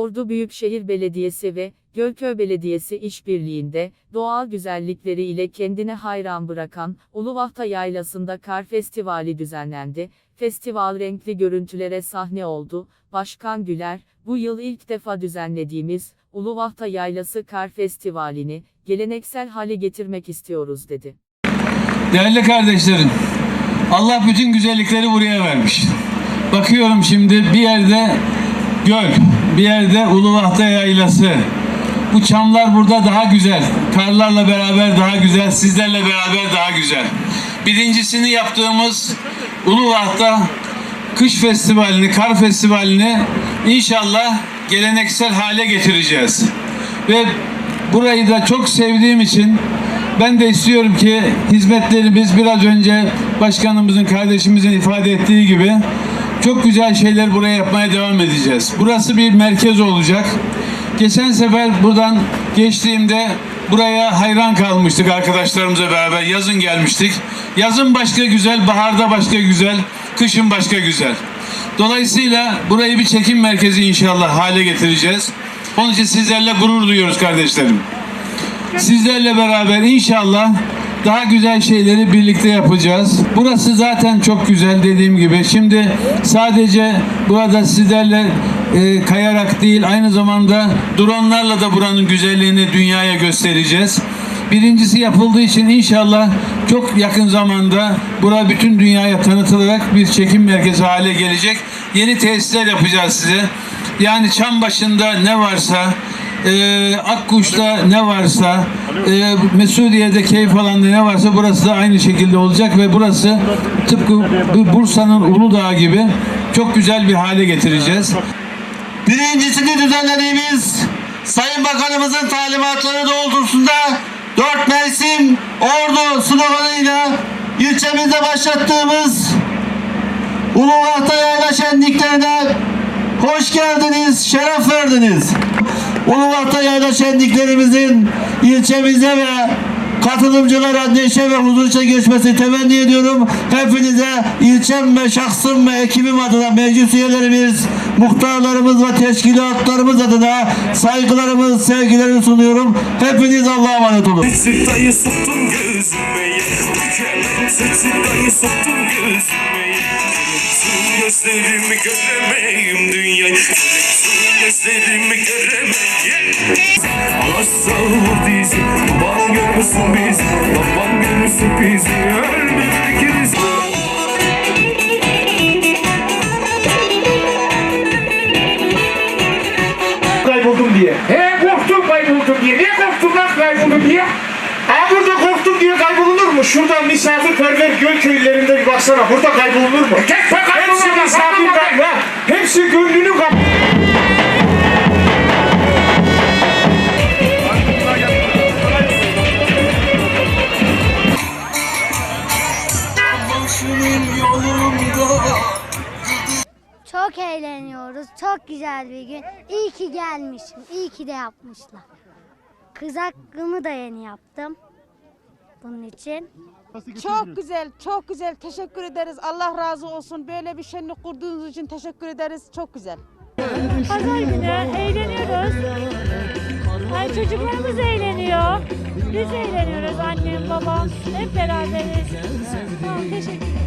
Ordu Büyükşehir Belediyesi ve Gölköy Belediyesi işbirliğinde doğal güzellikleri ile kendine hayran bırakan Uluvahta Yaylası'nda kar festivali düzenlendi. Festival renkli görüntülere sahne oldu. Başkan Güler, bu yıl ilk defa düzenlediğimiz Uluvahta Yaylası Kar Festivali'ni geleneksel hale getirmek istiyoruz dedi. Değerli kardeşlerim, Allah bütün güzellikleri buraya vermiş. Bakıyorum şimdi bir yerde göl, bir yerde Uluvahta Yaylası. Bu çamlar burada daha güzel. Karlarla beraber daha güzel, sizlerle beraber daha güzel. Birincisini yaptığımız Uluvahta Kış Festivali'ni, Kar Festivali'ni inşallah geleneksel hale getireceğiz. Ve burayı da çok sevdiğim için ben de istiyorum ki hizmetlerimiz biraz önce başkanımızın, kardeşimizin ifade ettiği gibi çok güzel şeyler buraya yapmaya devam edeceğiz. Burası bir merkez olacak. Geçen sefer buradan geçtiğimde buraya hayran kalmıştık arkadaşlarımızla beraber. Yazın gelmiştik. Yazın başka güzel, baharda başka güzel, kışın başka güzel. Dolayısıyla burayı bir çekim merkezi inşallah hale getireceğiz. Onun için sizlerle gurur duyuyoruz kardeşlerim. Sizlerle beraber inşallah daha güzel şeyleri birlikte yapacağız. Burası zaten çok güzel dediğim gibi. Şimdi sadece burada sizlerle e, kayarak değil aynı zamanda dronlarla da buranın güzelliğini dünyaya göstereceğiz. Birincisi yapıldığı için inşallah çok yakın zamanda bura bütün dünyaya tanıtılarak bir çekim merkezi hale gelecek. Yeni tesisler yapacağız size. Yani çam başında ne varsa e, Akkuş'ta ne varsa, e, Mesudiye'de keyif alanında ne varsa burası da aynı şekilde olacak ve burası tıpkı bu Bursa'nın Uludağ gibi çok güzel bir hale getireceğiz. Birincisini düzenlediğimiz Sayın Bakanımızın talimatları doğrultusunda dört mevsim ordu sloganıyla ilçemizde başlattığımız Uluvahta Yayla hoş geldiniz, şeref verdiniz. Uluvahta Yayla ilçemize ve katılımcılara neşe ve huzurça geçmesini temenni ediyorum. Hepinize ilçem ve şahsım ve ekibim adına meclis üyelerimiz, muhtarlarımız ve teşkilatlarımız adına saygılarımı, sevgilerimi sunuyorum. Hepiniz Allah'a emanet olun. Gözlerimi göremeyim dünyayı gözlerimi göremeyim Anasal vur dizi Baban görmüşsün bizi Baban görmüşsün bizi Ölmedik biz kayboldum diye. He korktum kayboldum diye. Niye korktum lan kayboldum diye? Aa burada korktum diye kaybolunur mu? Şurada misafirperver göl köylerinde bir baksana. Burada kaybolunur mu? Hepsi misafirperver. Hepsi gönlünü kap. Çok eğleniyoruz. Çok güzel bir gün. İyi ki gelmişim. İyi ki de yapmışlar. Kız hakkımı da yeni yaptım. Bunun için. Çok güzel, çok güzel. Teşekkür ederiz. Allah razı olsun. Böyle bir şenlik kurduğunuz için teşekkür ederiz. Çok güzel. Pazar günü eğleniyoruz. Yani çocuklarımız eğleniyor. Biz eğleniyoruz annem, babam. Hep beraberiz. Tamam, teşekkür